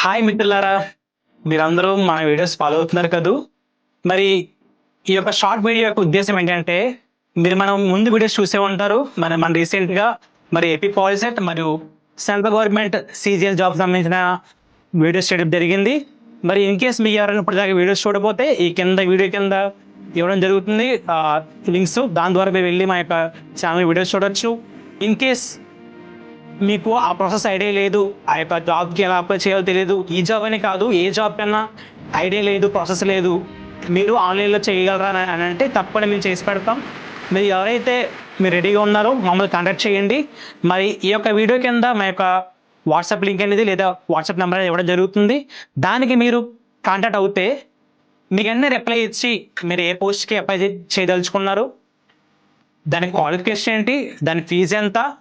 Hi మిత్రులారా. మీరందరూ మన వీడియోస్ ఫాలో అవుతున్నారు కదూ? మరి ఈ యొక్క షార్ట్ వీడియో యొక్క ఉద్దేశం ఏంటంటే మీరు మనం ముందు వీడియోస్ చూసే ఉంటారు. మన మన రీసెంట్గా మరి ఏపీ పాలిసెట్ మరియు సెంట్రల్ గవర్నమెంట్ సీజీఎల్ జాబ్ సంబంధించిన వీడియోస్ చేయడం జరిగింది. మరి ఇన్ కేస్ మీకు ఎవరైనా ఇప్పటిదాకా వీడియోస్ చూడకపోతే ఈ కింద వీడియో కింద ఇవ్వడం జరుగుతుంది. లింక్స్ దాని ద్వారా మీరు వెళ్ళి మా యొక్క ఛానల్ వీడియోస్ చూడొచ్చు. ఇన్ కేస్ మీకు ఆ ప్రాసెస్ ఐడియా లేదు ఆ యొక్క జాబ్కి ఎలా అప్లై చేయాలో తెలియదు ఈ జాబ్ అని కాదు ఏ జాబ్ కన్నా ఐడియా లేదు ప్రాసెస్ లేదు. మీరు ఆన్లైన్లో చేయగలరా అని- అంటే తప్పని మేము చేసి పెడతాం. మీరు ఎవరైతే మీరు రెడీగా ఉన్నారో మమ్మల్ని కాంటాక్ట్ చేయండి. మరి ఈ యొక్క వీడియో కింద మా యొక్క వాట్సాప్ లింక్ అనేది లేదా వాట్సాప్ నెంబర్ అనేది ఇవ్వడం జరుగుతుంది. దానికి మీరు కాంటాక్ట్ అవుతే మీకు అన్నీ రిప్లై ఇచ్చి మీరు ఏ పోస్ట్కి అప్లై చేయదలుచుకున్నారు దాని క్వాలిఫికేషన్ ఏంటి దాని ఫీజు ఎంత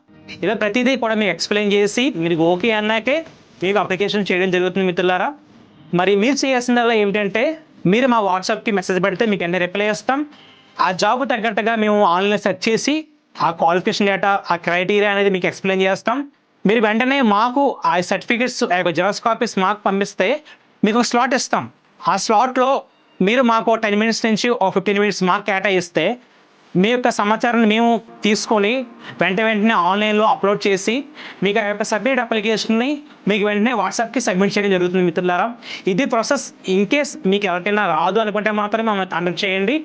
ఇలా ప్రతిదీ కూడా మీకు ఎక్స్ప్లెయిన్ చేసి మీరు ఓకే అన్నాకే మీకు అప్లికేషన్ చేయడం జరుగుతుంది మిత్రులారా. మరి మీరు చేయాల్సిందల్లా ఏమిటంటే మీరు మా వాట్సాప్కి మెసేజ్ పెడితే మీకు అన్ని రిప్లై ఇస్తాం ఆ జాబ్ తగ్గట్టుగా మేము ఆన్లైన్ సెర్చ్ చేసి ఆ క్వాలిఫికేషన్ డేటా ఆ క్రైటీరియా అనేది మీకు ఎక్స్ప్లెయిన్ చేస్తాం. మీరు వెంటనే మాకు ఆ సర్టిఫికేట్స్ ఆ యొక్క జెరాక్స్ కాపీస్ మాకు పంపిస్తే మీకు ఒక స్లాట్ ఇస్తాం. ఆ స్లాట్లో మీరు మాకు టెన్ మినిట్స్ నుంచి ఒక ఫిఫ్టీన్ మినిట్స్ మాకు కేటాయిస్తే మీ యొక్క సమాచారాన్ని మేము తీసుకొని వెంట వెంటనే ఆన్లైన్లో అప్లోడ్ చేసి మీకు ఆ యొక్క సబ్మిట్ అప్లికేషన్ని మీకు వెంటనే వాట్సాప్కి సబ్మిట్ చేయడం జరుగుతుంది మిత్రులారా. ఇది ప్రాసెస్ ఇన్ కేస్ మీకు ఎవరికైనా రాదు అనుకుంటే మాత్రమే మమ్మల్ని కాంటాక్ట్ చేయండి.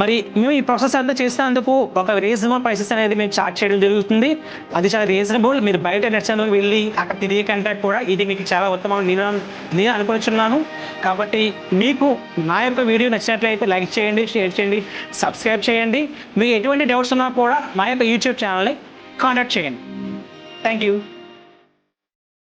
మరి మేము ఈ ప్రాసెస్ అంతా చేసినందుకు ఒక రీజనబుల్ ప్రైసెస్ అనేది మేము చార్జ్ చేయడం జరుగుతుంది. అది చాలా రీజనబుల్ మీరు బయట నెట్స్లోకి వెళ్ళి అక్కడ తిరిగి కంటే కూడా ఇది మీకు చాలా ఉత్తమం నేను నేను అనుకుంటున్నాను. కాబట్టి మీకు నా యొక్క వీడియో నచ్చినట్లయితే లైక్ చేయండి షేర్ చేయండి సబ్స్క్రైబ్ చేయండి. మీకు ఎటువంటి డౌట్స్ ఉన్నా కూడా మా యొక్క యూట్యూబ్ ఛానల్ని కాంటాక్ట్ చేయండి. Thank you